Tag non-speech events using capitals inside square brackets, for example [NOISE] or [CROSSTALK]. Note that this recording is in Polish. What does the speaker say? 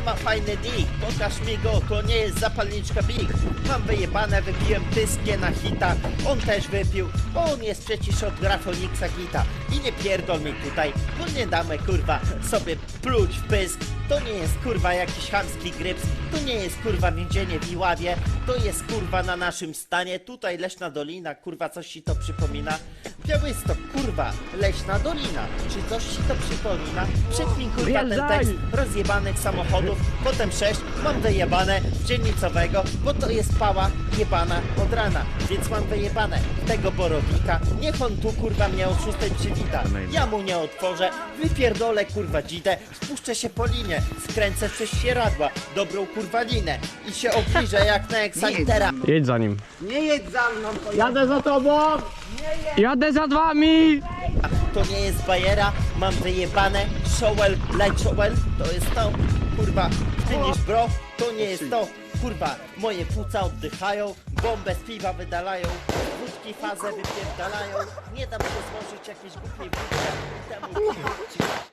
ma fajny dick, pokaż mi go, to nie jest zapalniczka big. Mam wyjebane, wypiłem pyskie na hita, on też wypił, bo on jest przecież od Grafoniksa gita. I nie pierdol mi tutaj, bo nie damy kurwa sobie pluć w pysk. To nie jest kurwa jakiś chamski gryps, to nie jest kurwa więzienie w Iławie, to jest kurwa na naszym stanie, tutaj Leśna Dolina, kurwa coś ci to przypomina. Białystok, kurwa, Leśna Dolina, czy coś ci to przypomina? Przypnij kurwa ten tekst rozjebanych samochodów, potem sześć, mam wyjebane dzielnicowego, bo to jest pała jebana od rana, więc mam wyjebane tego borowika, niech on tu kurwa mnie o szóstej przywita, ja mu nie otworzę, wypierdolę kurwa dzidę, spuszczę się po linie, skręcę przez sieradła, dobrą kurwa linę i się obliżę jak na Excitera. [LAUGHS] Jedź za nim. Nie jedź za mną, to. Jadę za tobą! Jadę za wami! To nie jest bajera, mam wyjebane Showel, light showel, to jest to Kurwa, finish bro, to nie jest to Kurwa, moje płuca oddychają Bombę z piwa wydalają Wódki fazę wypierdalają. Nie dam się złożyć jakiejś głupiej wódce Temu